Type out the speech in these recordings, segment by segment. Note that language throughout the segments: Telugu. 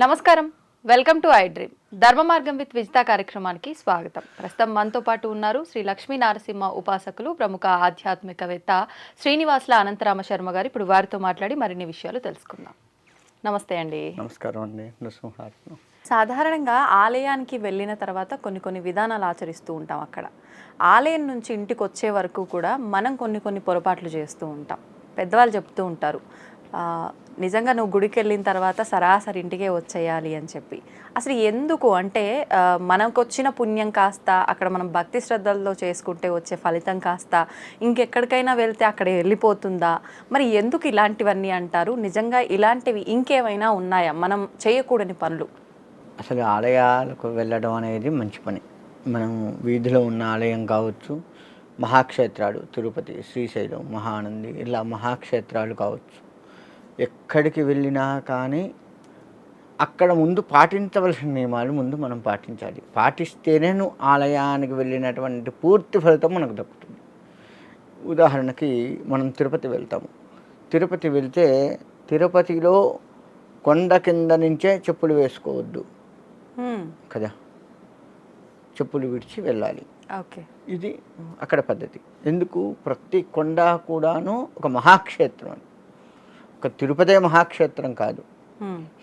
నమస్కారం. Welcome to iDream. ధర్మ మార్గం విత్ విజిత కార్యక్రమానికి స్వాగతం. ప్రస్తుతం మనతో పాటు ఉన్నారు శ్రీ లక్ష్మీ నారసింహ ఉపాసకులు ప్రముఖ ఆధ్యాత్మికవేత్త శ్రీనివాసుల అనంతరామ శర్మ గారు. ఇప్పుడు వారితో మాట్లాడి మరిన్ని విషయాలు తెలుసుకుందాం. నమస్తే అండి. నమస్కారం అండి. సాధారణంగా ఆలయానికి వెళ్ళిన తర్వాత కొన్ని కొన్ని విధానాలు ఆచరిస్తూ ఉంటాం అక్కడ. ఆలయం నుంచి ఇంటికి వచ్చే వరకు కూడా మనం కొన్ని కొన్ని పొరపాట్లు చేస్తూ ఉంటాం. పెద్దవాళ్ళు చెప్తూ ఉంటారు. నిజంగా నువ్వు గుడికి వెళ్ళిన తర్వాత సరాసరి ఇంటికే వచ్చేయాలి అని చెప్పి. అసలు ఎందుకు? అంటే మనకు వచ్చిన పుణ్యం కాస్త అక్కడ మనం భక్తి శ్రద్ధలతో చేసుకుంటే వచ్చే ఫలితం కాస్త ఇంకెక్కడికైనా వెళ్తే అక్కడ వెళ్ళిపోతుందా? మరి ఎందుకు ఇలాంటివన్నీ అంటారు? నిజంగా ఇలాంటివి ఇంకేమైనా ఉన్నాయా? మనం చేయకూడని పనులు. అసలు ఆలయాలకు వెళ్ళడం అనేది మంచి పని. మనం వీధిలో ఉన్న ఆలయం కావచ్చు మహాక్షేత్రాలు తిరుపతి శ్రీశైలం మహానంది ఇలా మహాక్షేత్రాలు కావచ్చు. ఎక్కడికి వెళ్ళినా కానీ అక్కడ ముందు పాటించవలసిన నియమాలు ముందు మనం పాటించాలి. పాటిస్తేనే నువ్వు ఆలయానికి వెళ్ళినటువంటి పూర్తి ఫలితం మనకు దక్కుతుంది. ఉదాహరణకి మనం తిరుపతి వెళ్తాము. తిరుపతి వెళ్తే తిరుపతిలో కొండ కింద నుంచే చెప్పులు వేసుకోవద్దు. కదా? చెప్పులు విడిచి వెళ్ళాలి. ఓకే. ఇది అక్కడ పద్ధతి. ఎందుకు? ప్రతి కొండ కూడాను ఒక మహాక్షేత్రం అని ఒక తిరుపతే మహాక్షేత్రం కాదు.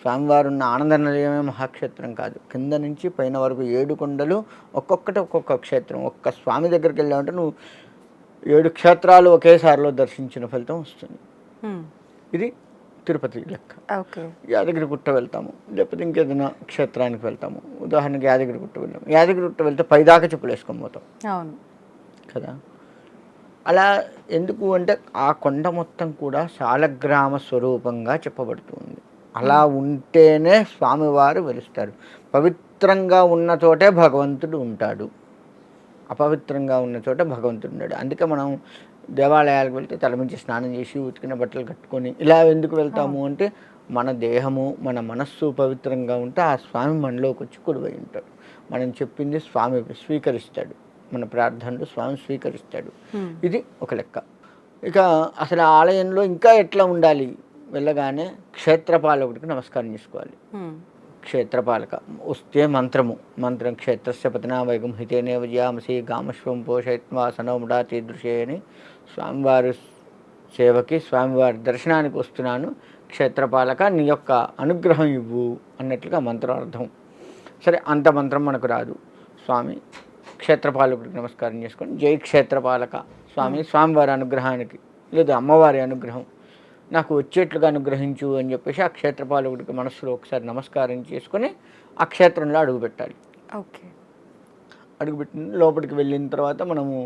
స్వామివారు ఉన్న ఆనంద నిలయమే మహాక్షేత్రం కాదు. కింద నుంచి పైన వరకు ఏడు కొండలు ఒక్కొక్కటి ఒక్కొక్క క్షేత్రం. ఒక్క స్వామి దగ్గరికి వెళ్ళామంటే నువ్వు ఏడు క్షేత్రాలు ఒకేసారిలో దర్శించిన ఫలితం వస్తుంది. ఇది తిరుపతి లెక్క. ఓకే. యాదగిరి గుట్ట వెళ్తాము. లేకపోతే ఇంకేదైనా క్షేత్రానికి వెళ్తాము. ఉదాహరణకి యాదగిరి గుట్ట వెళ్తాము యాదగిరి గుట్ట వెళ్తే పైదాకా చెప్పులు వేసుకొని పోతాం. కదా? అలా ఎందుకు అంటే ఆ కొండ మొత్తం కూడా శాలగ్రామ స్వరూపంగా చెప్పబడుతుంది. అలా ఉంటేనే స్వామివారు వెలుస్తారు పవిత్రంగా ఉన్న చోటే భగవంతుడు ఉంటాడు. అపవిత్రంగా ఉన్న చోట భగవంతుడు ఉన్నాడు. అందుకే మనం దేవాలయాలకు వెళ్తే తల నుంచి స్నానం చేసి ఉతికిన బట్టలు కట్టుకొని ఇలా ఎందుకు వెళ్తాము అంటే మన దేహము మన మనస్సు పవిత్రంగా ఉంటే ఆ స్వామి మనలోకి వచ్చి కొడువై ఉంటాడు. మనం చెప్పింది స్వామి స్వీకరిస్తాడు. మన ప్రార్థనలు స్వామి స్వీకరిస్తాడు. ఇది ఒక లెక్క. ఇక అసలు ఆలయంలో ఇంకా ఎట్లా ఉండాలి? వెళ్ళగానే క్షేత్రపాలకుడికి నమస్కారం చేసుకోవాలి. క్షేత్రపాలక వస్తే మంత్రము. మంత్రం క్షేత్రస్య పతనా వైగం హితేనే విజయామసి గామశ్వం పోషయిత్వా సనోముడాతి దృశ్యే అని స్వామివారి సేవకి స్వామివారి దర్శనానికి వస్తున్నాను. క్షేత్రపాలక నీ యొక్క అనుగ్రహం ఇవ్వు అన్నట్లుగా మంత్రార్థం. సరే అంత మంత్రం మనకు రాదు. స్వామి క్షేత్రపాలకుడికి నమస్కారం చేసుకొని జై క్షేత్రపాలక స్వామి స్వామివారి అనుగ్రహానికి లేదా అమ్మవారి అనుగ్రహం నాకు వచ్చేట్లుగా అనుగ్రహించు అని చెప్పేసి ఆ క్షేత్రపాలకుడికి మనసులో ఒకసారి నమస్కారం చేసుకొని ఆ క్షేత్రంలో అడుగుపెట్టాలి. ఓకే. అడుగుపెట్టిన లోపలికి వెళ్ళిన తర్వాత మనము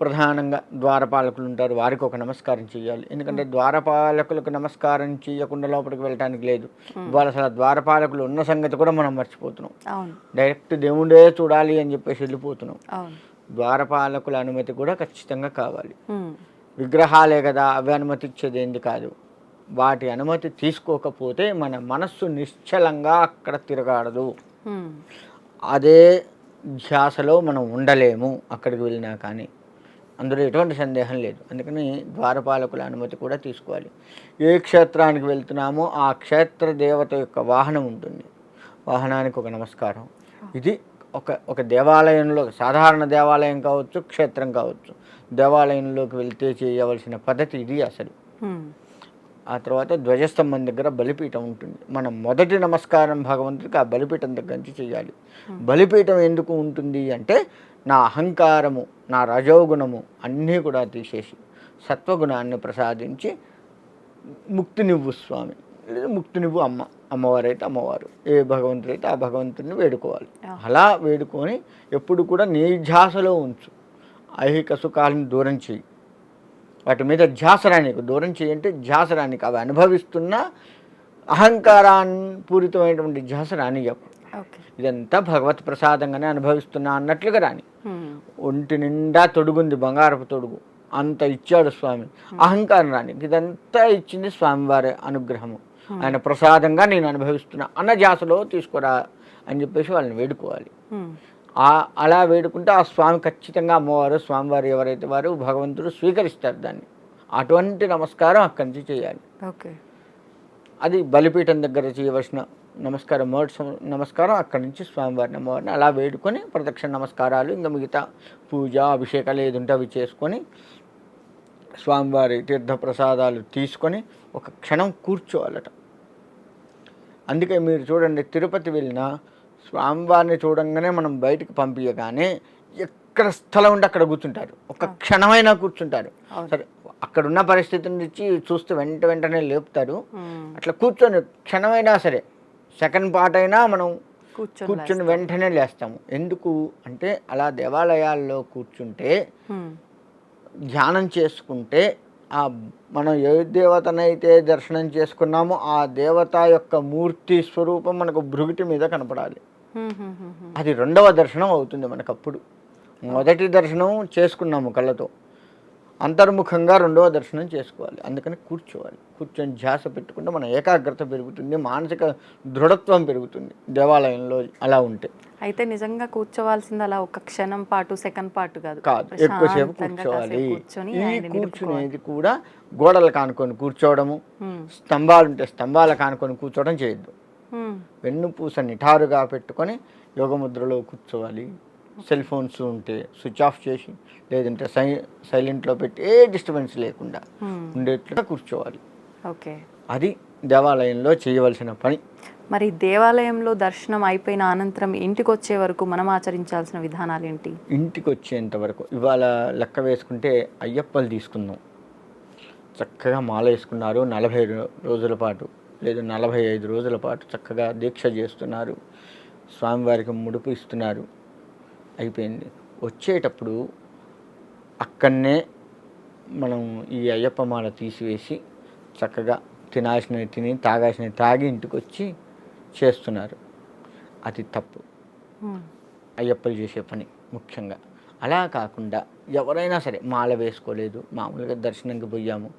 ప్రధానంగా ద్వారపాలకులు ఉంటారు. వారికి ఒక నమస్కారం చేయాలి ఎందుకంటే ద్వారపాలకులకు నమస్కారం చేయకుండా లోపలికి వెళ్ళటానికి లేదు. ఇవాళ అసలు ద్వారపాలకులు ఉన్న సంగతి కూడా మనం మర్చిపోతున్నాం. డైరెక్ట్ దేవుడే చూడాలి అని చెప్పేసి వెళ్ళిపోతున్నాం. ద్వారపాలకుల అనుమతి కూడా ఖచ్చితంగా కావాలి. విగ్రహాలే కదా అవి అనుమతి ఇచ్చేది ఏంది కాదు. వాటి అనుమతి తీసుకోకపోతే మన మనస్సు నిశ్చలంగా అక్కడ తిరగాడదు. అదే ధ్యాసలో మనం ఉండలేము అక్కడికి వెళ్ళినా కానీ. అందులో ఎటువంటి సందేహం లేదు. అందుకని ద్వారపాలకుల అనుమతి కూడా తీసుకోవాలి. ఏ క్షేత్రానికి వెళ్తున్నామో ఆ క్షేత్ర దేవత యొక్క వాహనం ఉంటుంది. వాహనానికి ఒక నమస్కారం. ఇది ఒక ఒక దేవాలయంలో సాధారణ దేవాలయం కావచ్చు క్షేత్రం కావచ్చు. దేవాలయంలోకి వెళ్తే చేయవలసిన పద్ధతి ఇది అసలు. ఆ తర్వాత ధ్వజస్తంభం దగ్గర బలిపీఠం ఉంటుంది. మనం మొదటి నమస్కారం భగవంతుడికి ఆ బలిపీఠం దగ్గర నుంచి చేయాలి. బలిపీఠం ఎందుకు ఉంటుంది అంటే నా అహంకారము నా రజోగుణము అన్నీ కూడా తీసేసి సత్వగుణాన్ని ప్రసాదించి ముక్తినివ్వు స్వామి. లేదా ముక్తినివ్వు అమ్మ అమ్మవారైతే అమ్మవారు. ఏ భగవంతుడైతే ఆ భగవంతుడిని వేడుకోవాలి. అలా వేడుకొని ఎప్పుడు కూడా నీ ధ్యాసలో ఉంచు. ఐహిక సుఖాలను దూరం చేయి వాటి మీద ధ్యాస రానీకు దూరం చేయంటే రానీకు అవి అనుభవిస్తున్న అహంకారాన్ని పూరితమైనటువంటి ధ్యాస రానియకు ఓకే. ఇదంతా భగవత్ ప్రసాదంగానే అనుభవిస్తున్నా అన్నట్లుగా రాని. ఒంటి నిండా తొడుగుంది బంగారపు తొడుగు. అంత ఇచ్చాడు స్వామి. అహంకారం రాని. ఇదంతా ఇచ్చింది స్వామివారి అనుగ్రహము. ఆయన ప్రసాదంగా నేను అనుభవిస్తున్నా అన్న ధ్యాసలో తీసుకురా అని చెప్పేసి వాళ్ళని వేడుకోవాలి. అలా వేడుకుంటే ఆ స్వామి ఖచ్చితంగా అమ్మవారు స్వామివారు ఎవరైతే వారు భగవంతుడు స్వీకరిస్తారు దాన్ని. అటువంటి నమస్కారం అక్కడి నుంచి చేయాలి. ఓకే. అది బలిపీఠం దగ్గర చేయవలసిన నమస్కారం మొదటి నమస్కారం అక్కడి నుంచి స్వామివారిని అమ్మవారిని అలా వేడుకొని ప్రదక్షిణ నమస్కారాలు ఇంకా మిగతా పూజ అభిషేకాలు ఏది ఉంటే అవి చేసుకొని స్వామివారి తీర్థప్రసాదాలు తీసుకొని ఒక క్షణం కూర్చోవాలట. అందుకే మీరు చూడండి తిరుపతి వెళ్ళినా స్వామివారిని చూడంగానే మనం బయటికి పంపించగానే ఎక్కడ స్థలం ఉంటే అక్కడ కూర్చుంటారు ఒక క్షణమైనా కూర్చుంటారు. సరే అక్కడ ఉన్న పరిస్థితిని నుంచి చూస్తే వెంట వెంటనే లేపుతారు. అట్లా కూర్చొని క్షణమైనా సరే సెకండ్ పార్ట్ అయినా మనం కూర్చొని వెంటనే లేస్తాము ఎందుకు అంటే అలా దేవాలయాల్లో కూర్చుంటే. ధ్యానం చేసుకుంటే ఆ మనం ఏ దేవతనైతే దర్శనం చేసుకున్నామో ఆ దేవత యొక్క మూర్తి స్వరూపం మనకు భృగుటి మీద కనపడాలి. అది రెండవ దర్శనం అవుతుంది మనకు అప్పుడు మొదటి దర్శనం చేసుకున్నాము కళ్ళతో. అంతర్ముఖంగా రెండవ దర్శనం చేసుకోవాలి. అందుకని కూర్చోవాలి. కూర్చొని ధ్యాస పెట్టుకుంటే మన ఏకాగ్రత పెరుగుతుంది మానసిక దృఢత్వం పెరుగుతుంది దేవాలయంలో అలా ఉంటే. అయితే నిజంగా కూర్చోవాల్సింది అలా ఒక క్షణం పాటు సెకండ్ పాటు కాదు. కాదు. ఎక్కువసేపు కూర్చోవాలి. ఈ కూర్చునేది కూడా గోడలు కానుకొని కూర్చోవడము. స్తంభాలు ఉంటే స్తంభాలు కానుకొని కూర్చోవడం చేయొద్దు. వెన్నుపూస నిఠారుగా పెట్టుకొని యోగముద్రలో కూర్చోవాలి. సెల్ ఫోన్స్ ఉంటే స్విచ్ ఆఫ్ చేసి లేదంటే సై సైలెంట్లో పెట్టి ఏ డిస్టర్బెన్స్ లేకుండా. ఉండేట్లుగా కూర్చోవాలి. ఓకే. అది దేవాలయంలో చేయవలసిన పని. మరి దేవాలయంలో దర్శనం అయిపోయిన అనంతరం ఇంటికి వచ్చే వరకు మనం ఆచరించాల్సిన విధానాలు ఏంటి? ఇంటికి వచ్చేంత వరకు ఇవాళ లెక్క వేసుకుంటే అయ్యప్పలు తీసుకుందాం. చక్కగా మాల వేసుకున్నారు నలభై రోజుల పాటు. లేదు నలభై ఐదు రోజుల పాటు చక్కగా దీక్ష చేస్తున్నారు. స్వామివారికి ముడుపు ఇస్తున్నారు. అయిపోయింది. వచ్చేటప్పుడు అక్కడనే మనం ఈ అయ్యప్ప మాల తీసివేసి చక్కగా తినాల్సినవి తిని తాగాల్సినవి తాగి ఇంటికి వచ్చి చేస్తున్నారు. అది తప్పు. అయ్యప్పలు చేసే పని ముఖ్యంగా. అలా కాకుండా ఎవరైనా సరే మాల వేసుకోలేదు. మామూలుగా దర్శనంకి పోయాము.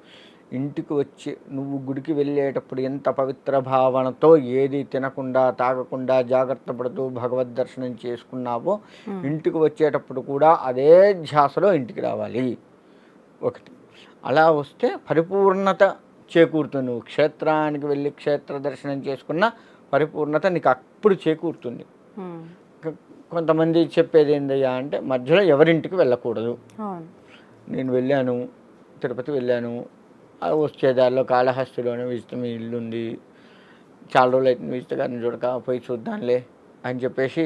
ఇంటికి వచ్చి నువ్వు గుడికి వెళ్ళేటప్పుడు ఎంత పవిత్ర భావనతో ఏది తినకుండా తాగకుండా జాగ్రత్త పడుతూ భగవద్ దర్శనం చేసుకున్నావో ఇంటికి వచ్చేటప్పుడు కూడా అదే ధ్యాసలో ఇంటికి రావాలి. ఒకటి. అలా వస్తే పరిపూర్ణత చేకూరుతుంది. నువ్వు క్షేత్రానికి వెళ్ళి క్షేత్ర దర్శనం చేసుకున్న పరిపూర్ణత నీకు అప్పుడు చేకూరుతుంది. కొంతమంది చెప్పేది ఏందయ్యా అంటే మధ్యలో ఎవరింటికి వెళ్ళకూడదు. నేను వెళ్ళాను తిరుపతి వెళ్ళాను ఆ వచ్చే దారిలో కాళహస్తిలోనే విజిత మీ ఇల్లు ఉంది చాలా రోజులు అయితే విజిత గారిని చూడక పోయి చూద్దాంలే అని చెప్పేసి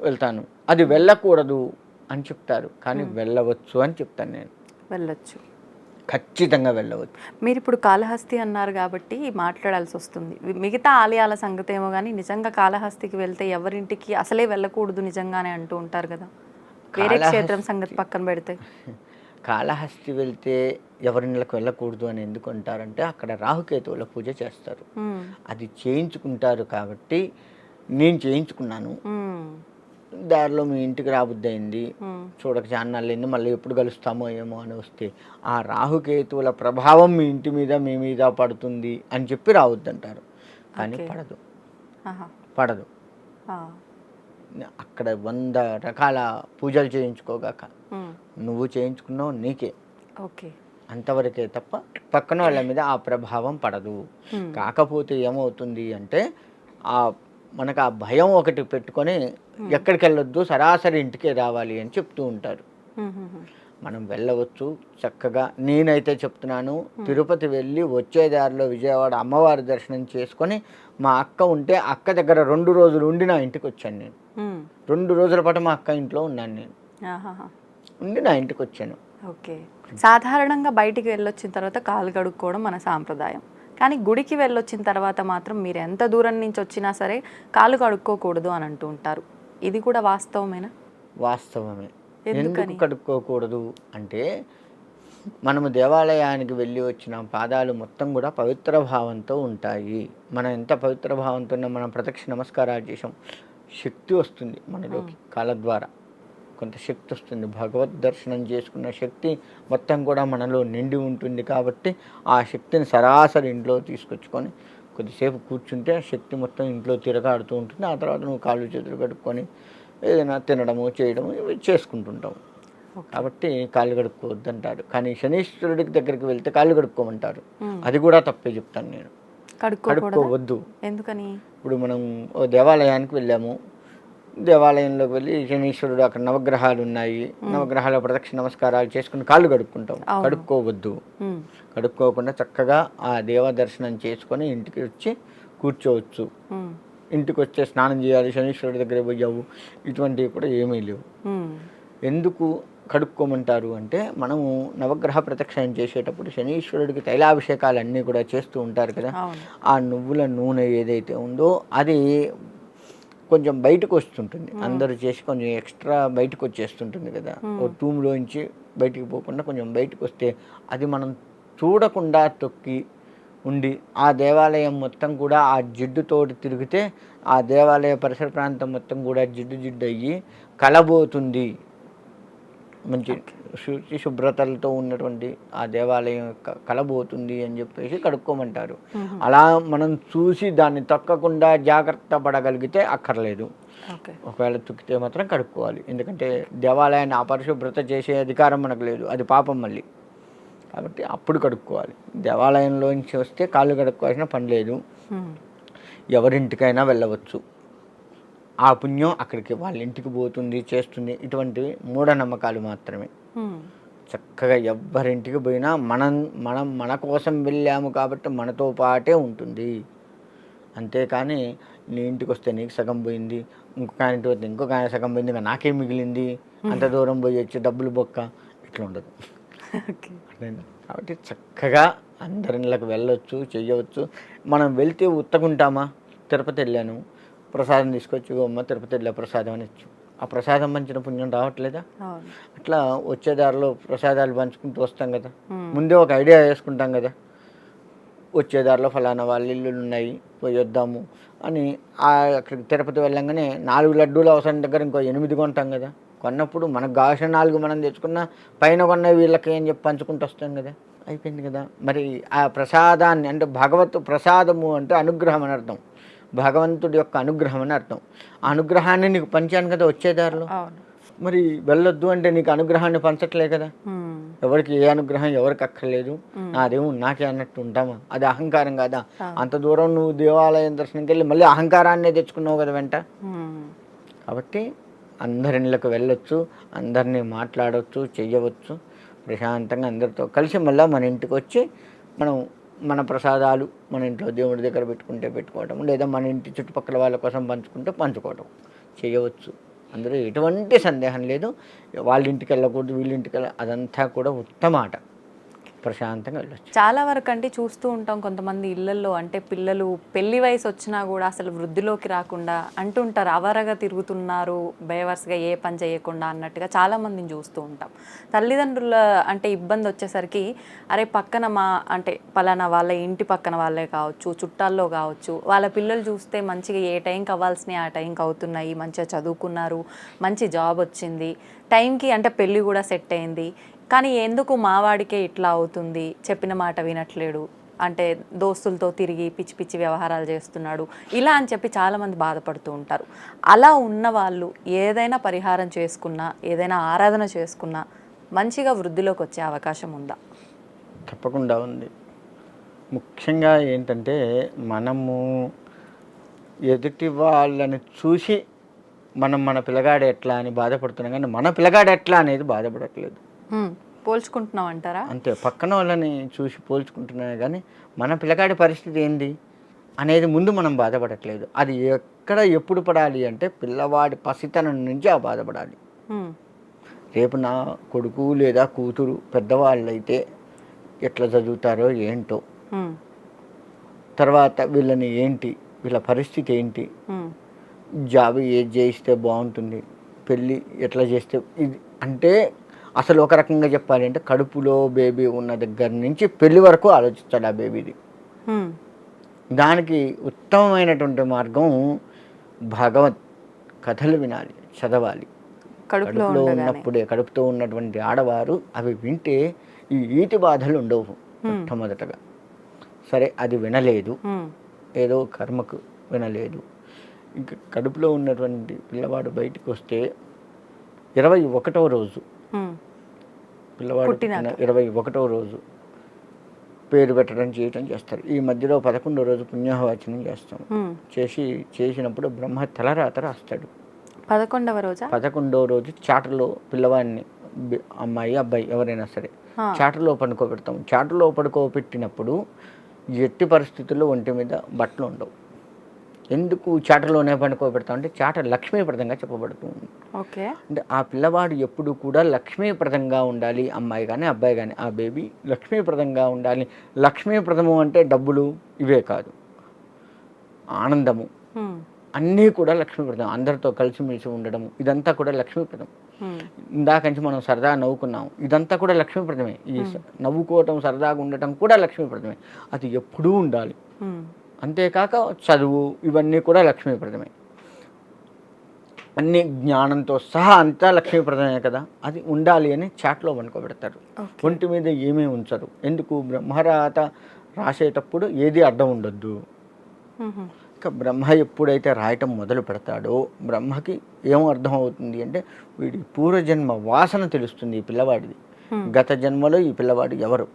వెళ్తాను. అది వెళ్ళకూడదు అని చెప్తారు. కానీ వెళ్ళవచ్చు అని చెప్తాను నేను. వెళ్ళొచ్చు. ఖచ్చితంగా వెళ్ళవచ్చు. మీరు ఇప్పుడు కాళహస్తి అన్నారు కాబట్టి మాట్లాడాల్సి వస్తుంది. మిగతా ఆలయాల సంగతి ఏమో కానీ నిజంగా కాళహస్తికి వెళ్తే ఎవరింటికి అసలే వెళ్ళకూడదు నిజంగానే అంటూ ఉంటారు కదా. వేరే క్షేత్రం సంగతి పక్కన పెడితే. కాళహస్తి వెళ్తే ఎవరిళ్ళకి వెళ్ళకూడదు అని ఎందుకు అంటారంటే అక్కడ రాహుకేతువుల పూజ చేస్తారు. అది చేయించుకుంటారు కాబట్టి నేను చేయించుకున్నాను. దారిలో మీ ఇంటికి రాబుద్ది అయింది. చూడక చాన్నాళ్ళని మళ్ళీ ఎప్పుడు కలుస్తామో ఏమో అని వస్తే ఆ రాహుకేతువుల ప్రభావం మీ ఇంటి మీద మీ మీద పడుతుంది అని చెప్పి రావద్దంటారు కానీ. పడదు. పడదు. అక్కడ వంద రకాల పూజలు చేయించుకోగాక. నువ్వు చేయించుకున్నావు నీకే ఓకే అంతవరకే తప్ప పక్కన వాళ్ళ మీద ఆ ప్రభావం పడదు. కాకపోతే ఏమవుతుంది అంటే ఆ మనకు ఆ భయం ఒకటి పెట్టుకొని ఎక్కడికి వెళ్ళొద్దు సరాసరి ఇంటికే రావాలి అని చెప్తూ ఉంటారు. మనం వెళ్ళవచ్చు చక్కగా నేనైతే చెప్తున్నాను తిరుపతి వెళ్ళి వచ్చే దారిలో విజయవాడ అమ్మవారి దర్శనం చేసుకొని మా అక్క ఉంటే అక్క దగ్గర రెండు రోజులు ఉండి నా ఇంటికి వచ్చాను నేను. రెండు రోజుల పాటు మా అక్క ఇంట్లో ఉన్నాను నేను. ఉండి నా ఇంటికి వచ్చాను. ఓకే. సాధారణంగా బయటికి వెళ్ళొచ్చిన తర్వాత కాలు కడుక్కోవడం మన సాంప్రదాయం. కానీ గుడికి వెళ్ళొచ్చిన తర్వాత మాత్రం మీరు ఎంత దూరం నుంచి వచ్చినా సరే కాలు కడుక్కోకూడదు అని అంటూ ఉంటారు. ఇది కూడా వాస్తవమేనా? వాస్తవమే. ఎందుకు ఎందుకని? కడుక్కోకూడదు అంటే మనము దేవాలయానికి వెళ్ళి వచ్చిన పాదాలు మొత్తం కూడా పవిత్ర భావంతో ఉంటాయి. మనం ఎంత పవిత్ర భావంతో మనం ప్రత్యక్ష నమస్కారాలు చేసాం శక్తి వస్తుంది మనలోకి కాళ్ళ ద్వారా. కొంత శక్తి వస్తుంది. భగవద్ దర్శనం చేసుకున్న శక్తి మొత్తం కూడా మనలో నిండి ఉంటుంది కాబట్టి ఆ శక్తిని సరాసరి ఇంట్లో తీసుకొచ్చుకొని కొద్దిసేపు కూర్చుంటే ఆ శక్తి మొత్తం ఇంట్లో తిరగాడుతూ ఉంటుంది. ఆ తర్వాత నువ్వు కాళ్ళు చేతులు కడుక్కొని ఏదైనా తినడము చేయడము ఇవి చేసుకుంటుంటావు. ఓకే. కాబట్టి కాళ్ళు కడుక్కోవద్దు అంటారు కానీ శనీశ్వరుడికి దగ్గరికి వెళ్తే కాళ్ళు కడుక్కోమంటారు. అది కూడా తప్పే చెప్తాను నేను. కడుక్కోవద్దు. ఎందుకని? ఇప్పుడు మనం దేవాలయానికి వెళ్ళాము. దేవాలయంలోకి వెళ్ళి శనీశ్వరుడు అక్కడ నవగ్రహాలు ఉన్నాయి. నవగ్రహాల ప్రదక్షిణ నమస్కారాలు చేసుకుని కాళ్ళు కడుక్కుంటాం. కడుక్కోవద్దు. కడుక్కోకుండా చక్కగా ఆ దేవ దర్శనం చేసుకొని ఇంటికి వచ్చి కూర్చోవచ్చు. ఇంటికి వచ్చే స్నానం చేయాలి. శనీశ్వరుడి దగ్గర పోయావు ఇటువంటివి కూడా ఏమీ లేవు. ఎందుకు కడుక్కోమంటారు అంటే మనము నవగ్రహ ప్రదక్షిణం చేసేటప్పుడు శనీశ్వరుడికి తైలాభిషేకాలు అన్నీ కూడా చేస్తూ ఉంటారు కదా. ఆ నువ్వుల నూనె ఏదైతే ఉందో అది కొంచెం బయటకు వస్తుంటుంది. అందరూ చేసి కొంచెం ఎక్స్ట్రా బయటకు వచ్చేస్తుంటుంది కదా. ఓ తూములోంచి బయటికి పోకుండా కొంచెం బయటకు వస్తే అది మనం చూడకుండా తొక్కి ఉండి ఆ దేవాలయం మొత్తం కూడా ఆ జిడ్డుతోటి తిరిగితే ఆ దేవాలయ పరిసర ప్రాంతం మొత్తం కూడా జిడ్డు జిడ్డు అయ్యి కలబోతుంది. మంచి శుచి శుభ్రతలతో ఉన్నటువంటి ఆ దేవాలయం కలబోతుంది అని చెప్పేసి కడుక్కోమంటారు. అలా మనం చూసి దాన్ని తొక్కకుండా జాగ్రత్త పడగలిగితే అక్కర్లేదు. ఒకవేళ తొక్కితే మాత్రం కడుక్కోవాలి. ఎందుకంటే దేవాలయాన్ని అపరిశుభ్రత చేసే అధికారం మనకు లేదు. అది పాపం మళ్ళీ. కాబట్టి అప్పుడు కడుక్కోవాలి. దేవాలయంలోంచి వస్తే కాళ్ళు కడుక్కోవాల్సిన పని లేదు. ఎవరింటికైనా వెళ్ళవచ్చు. ఆ పుణ్యం అక్కడికి వాళ్ళ ఇంటికి పోతుంది చేస్తుంది. ఇటువంటివి మూఢనమ్మకాలు మాత్రమే. చక్కగా ఎవ్వరింటికి పోయినా మనం మనం మన కోసం వెళ్ళాము కాబట్టి మనతో పాటే ఉంటుంది. అంతేకాని నీ ఇంటికి వస్తే నీకు సగం పోయింది ఇంకొక ఇంటికి వస్తే ఇంకొక ఆయన సగం పోయింది ఇంకా నాకే మిగిలింది? అంత దూరం పోయి వచ్చి డబ్బులు బొక్క? ఇట్లా ఉండదు? కాబట్టి చక్కగా అందరిళ్ళకి వెళ్ళొచ్చు చెయ్యవచ్చు మనం వెళ్తే ఉత్తగుంటామా? తిరుపతి వెళ్ళాను. ప్రసాదం తీసుకొచ్చి "ఓ అమ్మ తిరుపతి వెళ్ళా ప్రసాదం అని ఇచ్చు. ఆ ప్రసాదం పంచిన పుణ్యం రావట్లేదా? అట్లా వచ్చే దారిలో ప్రసాదాలు పంచుకుంటూ వస్తాం కదా. ముందే ఒక ఐడియా వేసుకుంటాం కదా. వచ్చే దారిలో ఫలానా వాళ్ళ ఇల్లులు ఉన్నాయి పోయి వద్దాము అని ఆ అక్కడికి తిరుపతి వెళ్ళంగానే నాలుగు లడ్డూలు అవసరం దగ్గర ఇంకో ఎనిమిది కొంటాం కదా. కొన్నప్పుడు మనకు కావాల్సిన నాలుగు మనం తెచ్చుకున్న పైన కొన్న వీళ్ళకి ఏం చెప్పి పంచుకుంటూ వస్తాం కదా. అయిపోయింది కదా. మరి ఆ ప్రసాదాన్ని అంటే భగవత్ ప్రసాదము అంటే అనుగ్రహం అని అర్థం. భగవంతుడి యొక్క అనుగ్రహం అని అర్థం. ఆ అనుగ్రహాన్ని నీకు పంచాను కదా వచ్చే దారిలో. అవును. మరి వెళ్ళొద్దు అంటే నీకు అనుగ్రహాన్ని పంచట్లే కదా. ఎవరికి ఏ అనుగ్రహం ఎవరికి అక్కర్లేదు. నాదేమో నాకే అన్నట్టు ఉంటామా? అది అహంకారం కాదా? అంత దూరం నువ్వు దేవాలయం దర్శనంకి వెళ్ళి మళ్ళీ అహంకారాన్నే తెచ్చుకున్నావు కదా వెంట? కాబట్టి అందరిళ్ళకి వెళ్ళొచ్చు అందరినీ మాట్లాడవచ్చు చెయ్యవచ్చు. ప్రశాంతంగా అందరితో కలిసి మళ్ళీ మన ఇంటికి వచ్చి మనం మన ప్రసాదాలు మన ఇంట్లో దేవుడి దగ్గర పెట్టుకుంటే పెట్టుకోవటం లేదా మన ఇంటి చుట్టుపక్కల వాళ్ళ కోసం పంచుకుంటే పంచుకోవటం చేయవచ్చు. అందులో ఎటువంటి సందేహం లేదు. వాళ్ళ ఇంటికి వెళ్ళకూడదు వీళ్ళ ఇంటికి వెళ్ళ అదంతా కూడా ఉత్తమ ఆట ప్రశాంతంగా వెళ్ళొచ్చు. చాలా వరకు అంటే చూస్తూ ఉంటాం కొంతమంది ఇళ్ళలో అంటే పిల్లలు పెళ్ళి వయసు వచ్చినా కూడా అసలు వృద్ధిలోకి రాకుండా అంటుంటారు అవరగా తిరుగుతున్నారు బేవర్స్గా ఏ పని చేయకుండా అన్నట్టుగా చాలా మందిని చూస్తూ ఉంటాం. తల్లిదండ్రుల అంటే ఇబ్బంది వచ్చేసరికి అరే పక్కన మా అంటే పలానా వాళ్ళ ఇంటి పక్కన వాళ్ళే కావచ్చు చుట్టాల్లో కావచ్చు వాళ్ళ పిల్లలు చూస్తే మంచిగా ఏ టైంకి అవ్వాల్సినవి ఆ టైంకి అవుతున్నాయి మంచిగా చదువుకున్నారు మంచి జాబ్ వచ్చింది టైంకి అంటే పెళ్ళి కూడా సెట్ అయింది కానీ ఎందుకు మావాడికే ఇట్లా అవుతుంది? చెప్పిన మాట వినట్లేడు. అంటే దోస్తులతో తిరిగి పిచ్చి పిచ్చి వ్యవహారాలు చేస్తున్నాడు. ఇలా అని చెప్పి చాలామంది బాధపడుతూ ఉంటారు. అలా ఉన్న వాళ్ళు ఏదైనా పరిహారం చేసుకున్నా ఏదైనా ఆరాధన చేసుకున్నా మంచిగా వృద్ధిలోకి వచ్చే అవకాశం ఉందా? తప్పకుండా ఉంది. ముఖ్యంగా ఏంటంటే మనము ఎదుటి వాళ్ళని చూసి మనం మన పిల్లగాడు ఎట్లా అని బాధపడుతున్నాం కానీ మన పిల్లగాడు ఎట్లా అనేది బాధపడట్లేదు. పోల్చుకుంటున్నాం అంటారా అంతే పక్కన వాళ్ళని చూసి పోల్చుకుంటున్నామే కానీ మన పిల్లగాడి పరిస్థితి ఏంది అనేది ముందు మనం బాధపడట్లేదు అది ఎక్కడ ఎప్పుడు పడాలి అంటే పిల్లవాడి పసితనం నుంచి ఆ బాధపడాలి. రేపు నా కొడుకు లేదా కూతురు పెద్దవాళ్ళు అయితే ఎట్లా చదువుతారో ఏంటో. తర్వాత వీళ్ళని ఏంటి వీళ్ళ పరిస్థితి ఏంటి. జాబ్ ఏది చేయిస్తే బాగుంటుంది పెళ్ళి ఎట్లా చేస్తే ఇది అంటే అసలు ఒక రకంగా చెప్పాలి అంటే కడుపులో బేబీ ఉన్న దగ్గర నుంచి పెళ్ళి వరకు ఆలోచిస్తాడు ఆ బేబీది. దానికి ఉత్తమమైనటువంటి మార్గం భగవత్ కథలు వినాలి చదవాలి కడుపులో ఉన్నప్పుడే కడుపుతో ఉన్నటువంటి ఆడవారు అవి వింటే ఈ ఈటి బాధలు ఉండవు మొట్టమొదటగా సరే అది వినలేదు. ఏదో కర్మకు వినలేదు ఇంకా కడుపులో ఉన్నటువంటి పిల్లవాడు బయటికి వస్తే ఇరవై ఒకటవ రోజు. పిల్లవాడు ఇరవై ఒకటవ రోజు పేరు పెట్టడం చేయటం చేస్తారు. ఈ మధ్యలో పదకొండో రోజు పుణ్యవచనం చేస్తాం. చేసి చేసినప్పుడు బ్రహ్మ తలరాత రాస్తాడు. పదకొండవ రోజా? పదకొండో రోజు చాటలో పిల్లవాడిని అమ్మాయి అబ్బాయి ఎవరైనా సరే. చాటలో పడుకోబెడతాం. చాటలో పడుకోబెట్టినప్పుడు ఎట్టి పరిస్థితుల్లో ఒంటి మీద బట్టలు ఉండవు. ఎందుకు చాటలోనే పడుకోబెడతాం అంటే చాట లక్ష్మీప్రదంగా చెప్పబడుతుంది. ఓకే. అంటే ఆ పిల్లవాడు ఎప్పుడు కూడా లక్ష్మీప్రదంగా ఉండాలి అమ్మాయి కానీ అబ్బాయి కానీ ఆ బేబీ లక్ష్మీప్రదంగా ఉండాలి. లక్ష్మీప్రదము అంటే డబ్బులు ఇవే కాదు ఆనందము. అన్నీ కూడా లక్ష్మీప్రదం అందరితో కలిసిమెలిసి ఉండడం ఇదంతా కూడా లక్ష్మీప్రదం ఉమ్. ఇందాక నుంచి మనం సరదా నవ్వుకున్నాం ఇదంతా కూడా లక్ష్మీప్రదమే ఈ నవ్వుకోవటం సరదాగా ఉండటం కూడా లక్ష్మీప్రదమే అది ఎప్పుడూ ఉండాలి. అంతేకాక చదువు ఇవన్నీ కూడా లక్ష్మీప్రదమే. అన్ని జ్ఞానంతో సహా అంతా లక్ష్మీప్రదమే కదా? అది ఉండాలి అని చాట్లో పడుకోబెడతారు ఓకే. ఒంటి మీద ఏమీ ఉంచరు. ఎందుకు? బ్రహ్మరాత రాసేటప్పుడు ఏది అడ్డం ఉండొద్దు. ఇక బ్రహ్మ ఎప్పుడైతే రాయటం మొదలు పెడతాడో బ్రహ్మకి ఏం అర్థం అవుతుంది అంటే వీడి పూర్వజన్మ వాసన తెలుస్తుంది ఈ పిల్లవాడిది. గత జన్మలో ఈ పిల్లవాడు ఎవరు?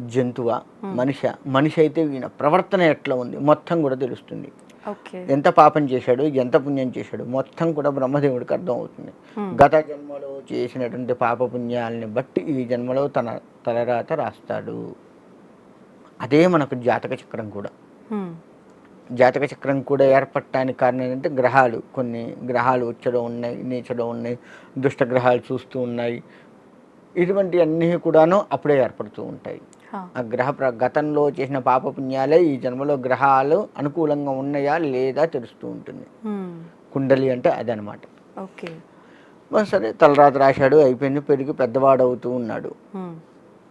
జంతువా? మనిషి? మనిషి అయితే ఈయన ప్రవర్తన ఎట్లా ఉంది? మొత్తం కూడా తెలుస్తుంది. ఎంత పాపం చేశాడు ఎంత పుణ్యం చేశాడు మొత్తం కూడా బ్రహ్మదేవుడికి అర్థం అవుతుంది Hmm. గత జన్మలో చేసినటువంటి పాప పుణ్యాలని బట్టి ఈ జన్మలో తన తలరాత రాస్తాడు. అదే మనకు జాతక చక్రం కూడా. ఉమ్. జాతక చక్రం కూడా ఏర్పడటానికి కారణం ఏంటంటే గ్రహాలు. కొన్ని గ్రహాలు ఉచ్చలో ఉన్నాయి నీచలో ఉన్నాయి దుష్ట గ్రహాలు చూస్తూ ఉన్నాయి. ఇటువంటి అన్నీ కూడాను అప్పుడే ఏర్పడుతూ ఉంటాయి. ఆ గ్రహ ప్ర గతంలో చేసిన పాప పుణ్యాలే ఈ జన్మలో గ్రహాలు అనుకూలంగా ఉన్నాయా లేదా తెలుస్తూ ఉంటుంది. కుండలి అంటే అదనమాట ఓకే సరే తలరాత రాశాడు అయిపోయింది పెరిగి పెద్దవాడు అవుతూ ఉన్నాడు.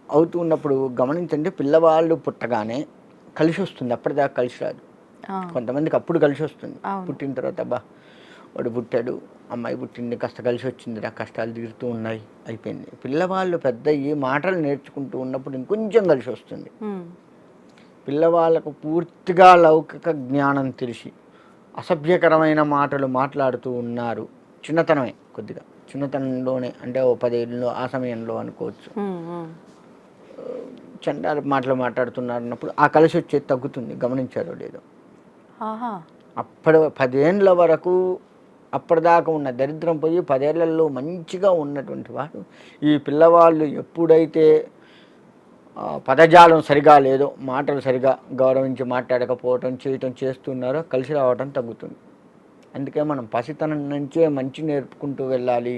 అవుతూ ఉన్నప్పుడు గమనించండి పిల్లవాళ్ళు పుట్టగానే కలిసి వస్తుంది అప్పటిదాకా కలిసి రాదు. కొంతమందికి అప్పుడు కలిసి వస్తుంది. పుట్టిన తర్వాత అబ్బా వాడు పుట్టాడు అమ్మాయి పుట్టింది కాస్త కలిసి వచ్చింది ఆ కష్టాలు తీరుతూ ఉన్నాయి అయిపోయింది. పిల్లవాళ్ళు పెద్ద ఈ మాటలు నేర్చుకుంటూ ఉన్నప్పుడు ఇంకొంచెం కలిసి వస్తుంది. పిల్లవాళ్ళకు పూర్తిగా లౌకిక జ్ఞానం తెలిసి అసభ్యకరమైన మాటలు మాట్లాడుతూ ఉన్నారు. చిన్నతనమే కొద్దిగా. చిన్నతనంలోనే అంటే ఓ పదేళ్ళలో ఆ సమయంలో అనుకోవచ్చు. చండాల మాటలు మాట్లాడుతున్నారు అన్నప్పుడు ఆ కలిసి వచ్చేది తగ్గుతుంది గమనించారో లేదో. అప్పటి పదేళ్ళ వరకు అప్పటిదాకా ఉన్న దరిద్రం పోయి పదేళ్ళలో మంచిగా ఉన్నటువంటి వాడు. ఈ పిల్లవాళ్ళు ఎప్పుడైతే పదజాలం సరిగా లేదో మాటలు సరిగా గౌరవించి మాట్లాడకపోవటం చేయటం చేస్తున్నారో కలిసి రావటం తగ్గుతుంది. అందుకే మనం పసితనం నుంచే మంచి నేర్పుకుంటూ వెళ్ళాలి.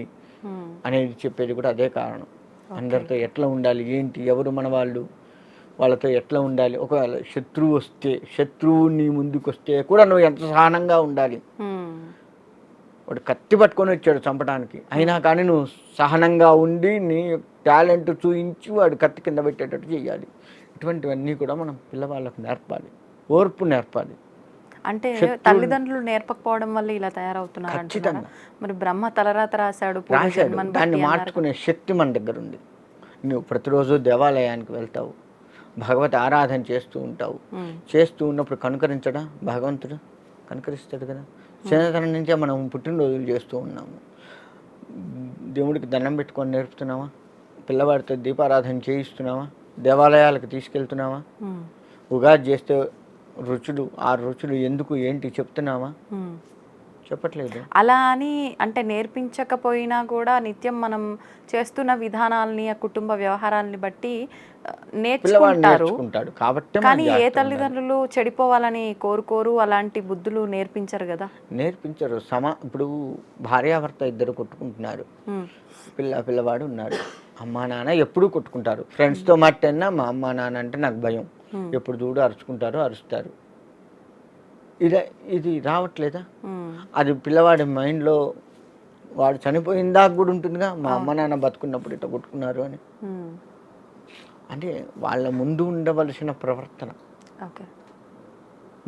అనేది చెప్పేది కూడా అదే కారణం. అందరితో ఎట్లా ఉండాలి? ఏంటి? ఎవరు మన వాళ్ళు వాళ్ళతో ఎట్లా ఉండాలి? ఒకవేళ శత్రువు వస్తే శత్రువు నీ ముందుకు వస్తే కూడా నువ్వు ఎంత సహనంగా ఉండాలి. వాడు కత్తి పట్టుకొని వచ్చాడు చంపడానికి. అయినా కానీ నువ్వు సహనంగా ఉండి నీ టాలెంట్ చూయించి వాడు కత్తి కింద పెట్టేటట్టు చేయాలి ఇటువంటివన్నీ కూడా మనం పిల్లవాళ్ళకు నేర్పాలి. ఓర్పు నేర్పాలి. అంటే తల్లిదండ్రులు నేర్పకపోవడం వల్ల ఇలా తయారవుతున్నారు? ఖచ్చితంగా. మరి బ్రహ్మ తలరాత రాశాడు రాశాడు. దాన్ని. మార్చుకునే శక్తి మన దగ్గర ఉంది. నువ్వు ప్రతిరోజు దేవాలయానికి వెళ్తావు. భగవత్ ఆరాధన చేస్తూ ఉంటావు. చేస్తూ ఉన్నప్పుడు కనుకరించడా? భగవంతుడు కనుకరిస్తాడు కదా. చిన్నతనం నుంచే మనం పుట్టినరోజులు చేస్తూ ఉన్నాము. దేవుడికి దండం పెట్టుకొని నేర్పుతున్నావా? పిల్లవాడితో దీపారాధన చేయిస్తున్నావా? దేవాలయాలకు తీసుకెళ్తున్నావా? ఉమ్. ఉగాది చేస్తే రుచులు ఆ రుచులు ఎందుకు ఏంటి చెప్తున్నావా. చెప్పట్లేదు. అలా అని అంటే నేర్పించకపోయినా కూడా నిత్యం మనం చేస్తున్న విధానాలని ఆ కుటుంబ వ్యవహారాలని బట్టి నేర్చుకుంటారు. కాబట్టి కానీ ఏ. తల్లిదండ్రులు చెడిపోవాలని కోరుకోరు అలాంటి బుద్ధులు నేర్పించరు కదా. నేర్పించరు. సమా ఇప్పుడు భార్యాభర్త ఇద్దరు కొట్టుకుంటున్నారు. పిల్ల పిల్లవాడు ఉన్నాడు. అమ్మా నాన్న ఎప్పుడూ కొట్టుకుంటారు. ఫ్రెండ్స్తో మాట్లాడినా మా అమ్మా నాన్న అంటే నాకు భయం. ఎప్పుడు చూడు అరుచుకుంటారు అరుస్తారు. ఇది ఇది రావట్లేదా. అది పిల్లవాడి మైండ్లో వాడు చనిపోయిన దాకా కూడా ఉంటుందిగా. మా అమ్మ నాన్న బతుకున్నప్పుడు ఇట్లా కొట్టుకున్నారు అని. అంటే వాళ్ళ ముందు ఉండవలసిన ప్రవర్తన.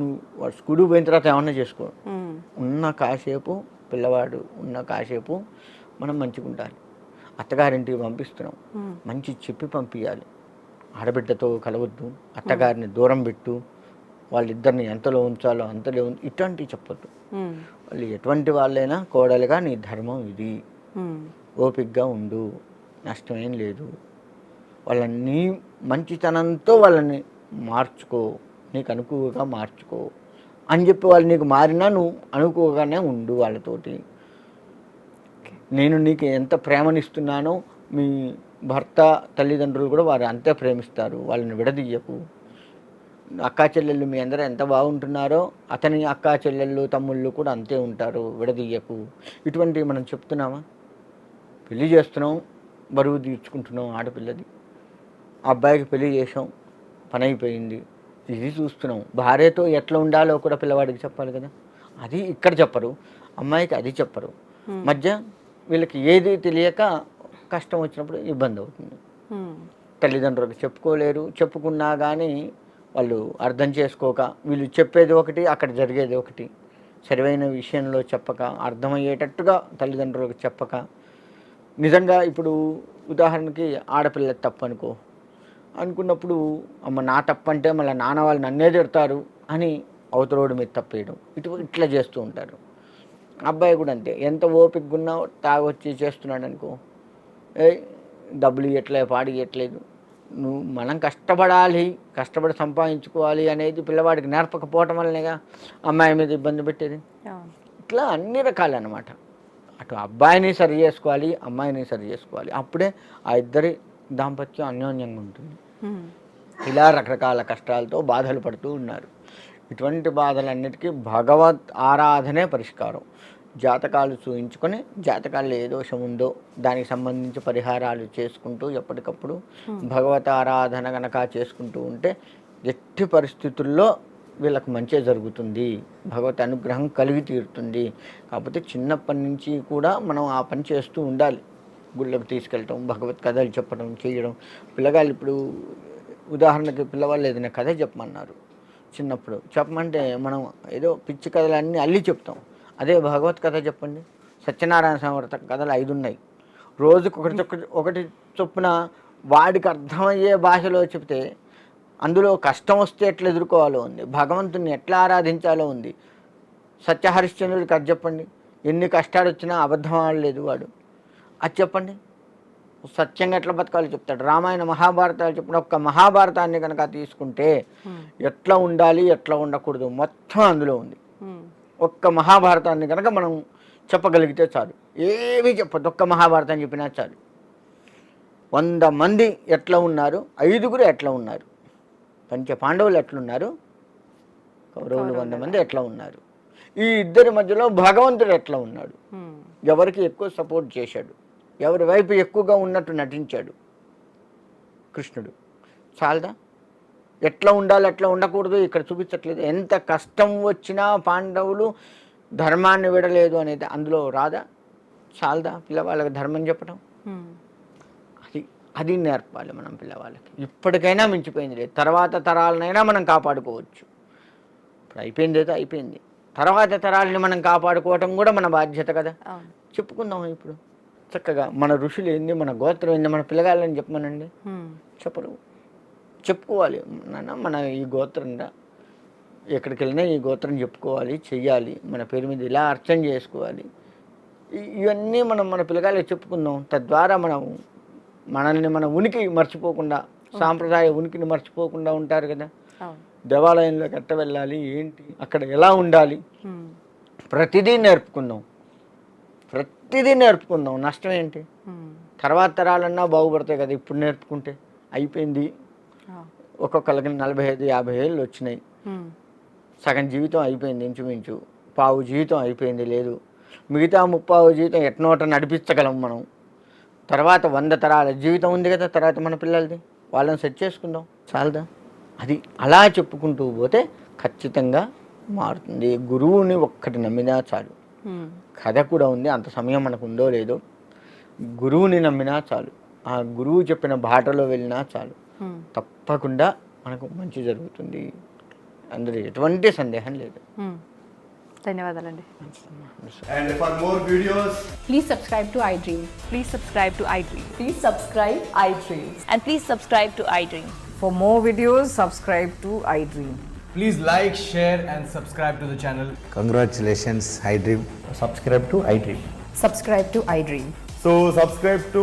నువ్వు వాడు స్కూల్ పోయిన తర్వాత ఏమన్నా చేసుకో. ఉన్న కాసేపు పిల్లవాడు ఉన్న కాసేపు మనం మంచిగా ఉండాలి. అత్తగారింటికి పంపిస్తున్నాం. మంచి చెప్పి పంపించాలి ఆడబిడ్డతో కలవద్దు. అత్తగారిని దూరం పెట్టు. వాళ్ళిద్దరిని ఎంతలో ఉంచాలో అంతలో ఇట్లాంటివి చెప్పొద్దు. వాళ్ళు ఎటువంటి వాళ్ళైనా కోడలుగా నీ ధర్మం ఇది. ఉమ్. ఓపిగ్గా ఉండు. నష్టమేం లేదు. వాళ్ళని మంచితనంతో వాళ్ళని మార్చుకో. నీకు అనుకువగా మార్చుకో. అని చెప్పి వాళ్ళు నీకు మారినా నువ్వు అనుకువగానే ఉండు వాళ్ళతోటి. నేను నీకు ఎంత ప్రేమనిస్తున్నానో మీ భర్త తల్లిదండ్రులు కూడా వారు అంతే ప్రేమిస్తారు. వాళ్ళని విడదీయకు. అక్కా చెల్లెళ్ళు మీ అందరూ ఎంత బాగుంటున్నారో అతని అక్కా చెల్లెళ్ళు తమ్ముళ్ళు కూడా అంతే ఉంటారు విడదీయకు. ఇటువంటివి మనం చెప్తున్నామా? పెళ్ళి చేస్తున్నాం బరువు తీర్చుకుంటున్నాం ఆడపిల్లది. అబ్బాయికి పెళ్ళి చేసాం పని అయిపోయింది ఇది చూస్తున్నాం. భార్యతో ఎట్లా ఉండాలో కూడా పిల్లవాడికి చెప్పాలి కదా. అది ఇక్కడ చెప్పరు అమ్మాయికి అది చెప్పరు. మధ్య వీళ్ళకి ఏది తెలియక కష్టం వచ్చినప్పుడు ఇబ్బంది అవుతుంది. తల్లిదండ్రులకు చెప్పుకోలేరు చెప్పుకున్నా కానీ వాళ్ళు అర్థం చేసుకోక వీళ్ళు చెప్పేది ఒకటి అక్కడ జరిగేది ఒకటి. సరివైన విషయంలో చెప్పక అర్థమయ్యేటట్టుగా తల్లిదండ్రులకు చెప్పక. నిజంగా ఇప్పుడు ఉదాహరణకి ఆడపిల్ల తప్పు అనుకో అనుకున్నప్పుడు అమ్మ నా తప్పు అంటే మళ్ళీ నాన్న వాళ్ళు నన్నే తిడతారు అని అవతలోడు మీద తప్పేయడం. ఇటు ఇట్లా చేస్తూ ఉంటారు. అబ్బాయి కూడా అంతే. ఎంత ఓపికగా ఉన్నా తాగొచ్చి చేస్తున్నాడు అనుకో ఏ డబ్బులు ఇవ్వట్లేదు పాడి ఇవ్వట్లేదు నువ్వు మనం కష్టపడాలి కష్టపడి సంపాదించుకోవాలి అనేది పిల్లవాడికి నేర్పకపోవటం వల్లనేగా అమ్మాయి మీద ఇబ్బంది పెట్టేది. ఇట్లా అన్ని రకాలన్నమాట. అటు అబ్బాయిని సరి చేసుకోవాలి అమ్మాయిని సరి చేసుకోవాలి. అప్పుడే ఆ ఇద్దరి దాంపత్యం అన్యోన్యంగా ఉంటుంది. ఇలా రకరకాల కష్టాలతో బాధలు పడుతూ ఉన్నారు. ఇటువంటి బాధలన్నిటికీ భగవత్ ఆరాధనే పరిష్కారం. జాతకాలు చూయించుకొని జాతకాల్లో ఏ దోషం ఉందో దానికి సంబంధించి పరిహారాలు చేసుకుంటూ ఎప్పటికప్పుడు భగవత్ ఆరాధన గనక చేసుకుంటూ ఉంటే ఎట్టి పరిస్థితుల్లో వీళ్ళకి మంచి జరుగుతుంది. భగవత్ అనుగ్రహం కలిగి తీరుతుంది. కాకపోతే చిన్నప్పటి నుంచి కూడా మనం ఆ పని చేస్తూ ఉండాలి. గుళ్ళకు తీసుకెళ్ళటం భగవత్ కథలు చెప్పడం చేయడం. పిల్లగాళ్ళు ఇప్పుడు ఉదాహరణకి పిల్లవాళ్ళు ఏదైనా కథ చెప్పమన్నారు. చిన్నప్పుడు చెప్పమంటే మనం ఏదో పిచ్చి కథలన్నీ అల్లి చెప్తాం. అదే భగవత్ కథ చెప్పండి. సత్యనారాయణ సమర్థ కథలు ఐదు ఉన్నాయి రోజుకు ఒకటి ఒకటి చొప్పున వాడికి అర్థమయ్యే భాషలో చెప్తే అందులో కష్టం వస్తే ఎట్లా ఎదుర్కోవాలో ఉంది. భగవంతుని ఎట్లా ఆరాధించాలో ఉంది. సత్యహరిశ్చంద్రుడికి అది చెప్పండి. ఎన్ని కష్టాలు వచ్చినా అబద్ధం ఆడలేదు వాడు. అది చెప్పండి. సత్యంగా ఎట్లా బతకాలో చెప్తాడు. రామాయణ మహాభారతాలు చెప్పిన ఒక్క మహాభారతాన్ని కనుక తీసుకుంటే. ఎట్లా ఉండాలి ఎట్లా ఉండకూడదు మొత్తం అందులో ఉంది. ఒక్క మహాభారతాన్ని కనుక మనం చెప్పగలిగితే చాలు. ఏమీ చెప్పదు ఒక్క మహాభారతం చెప్పినా చాలు. వంద మంది ఎట్లా ఉన్నారు? ఐదుగురు ఎట్లా ఉన్నారు? పంచ పాండవులు ఎట్లున్నారు? కౌరవులు వంద మంది ఎట్లా ఉన్నారు? ఈ ఇద్దరి మధ్యలో భగవంతుడు ఎట్లా ఉన్నాడు. ఎవరికి ఎక్కువ సపోర్ట్ చేశాడు? ఎవరి వైపు ఎక్కువగా ఉన్నట్టు నటించాడు? కృష్ణుడు. చాలదా? ఎట్లా ఉండాలి ఎట్లా ఉండకూడదు ఇక్కడ చూపించట్లేదు. ఎంత కష్టం వచ్చినా పాండవులు ధర్మాన్ని విడలేదు అనేది అందులో రాదా? చాలదా పిల్లవాళ్ళకి ధర్మం చెప్పడం. అది అది నేర్పాలి మనం పిల్లవాళ్ళకి. ఇప్పటికైనా మించిపోయింది లేదు. తర్వాత తరాలనైనా మనం కాపాడుకోవచ్చు. ఇప్పుడు అయిపోయింది ఏదో అయిపోయింది. తర్వాత తరాలని మనం కాపాడుకోవటం కూడా మన బాధ్యత కదా. చెప్పుకుందాం ఇప్పుడు? చక్కగా మన ఋషులు ఏంది మన గోత్రం ఏంది మన పిల్లగాళ్ళని చెప్పమనండి. చెప్పరు. చెప్పుకోవాలి. నాన్న మన ఈ గోత్రంగా ఎక్కడికి వెళ్ళినా ఈ గోత్రం చెప్పుకోవాలి చెయ్యాలి. మన పేరు మీద ఇలా అర్చన చేసుకోవాలి. ఇవన్నీ మనం మన పిల్లగాళ్ళకి చెప్పుకుందాం. తద్వారా మనం మనల్ని మన ఉనికి మర్చిపోకుండా సాంప్రదాయ ఉనికిని మర్చిపోకుండా ఉంటారు కదా. దేవాలయంలోకి ఎట్ట వెళ్ళాలి? ఏంటి? అక్కడ ఎలా ఉండాలి. ప్రతిదీ నేర్పుకుందాం. ప్రతిదీ నేర్పుకుందాం. నష్టం ఏంటి. తర్వాత తరాలన్నా బాగుపడతాయి కదా ఇప్పుడు నేర్పుకుంటే. అయిపోయింది. ఒక్కొక్కరికి నలభై ఐదు యాభై ఏళ్ళు వచ్చినాయి. సగం జీవితం అయిపోయింది ఇంచుమించు. పావు జీవితం అయిపోయింది లేదు. మిగతా ముప్పావు జీవితం ఎట్నోట నడిపించగలం మనం. తర్వాత వంద తరాల జీవితం ఉంది కదా తర్వాత మన పిల్లలది. వాళ్ళని సెట్ చేసుకుందాం. చాలదా? అది అలా చెప్పుకుంటూ పోతే ఖచ్చితంగా మారుతుంది. గురువుని ఒక్కటి నమ్మినా చాలు. కథ కూడా ఉంది. అంత సమయం మనకు ఉందో లేదో. గురువుని నమ్మినా చాలు. ఆ గురువు చెప్పిన బాటలో వెళ్ళినా చాలు. తప్పకుండా మనకు మంచి జరుగుతుంది. అందులో ఎటువంటి సందేహం లేదు. ధన్యవాదాలండి. And for please subscribe to iDream please subscribe to iDream please subscribe iDream and please subscribe to iDream for more videos subscribe to iDream please like share and subscribe channel congratulations iDream subscribe to iDream subscribe to iDream so subscribe to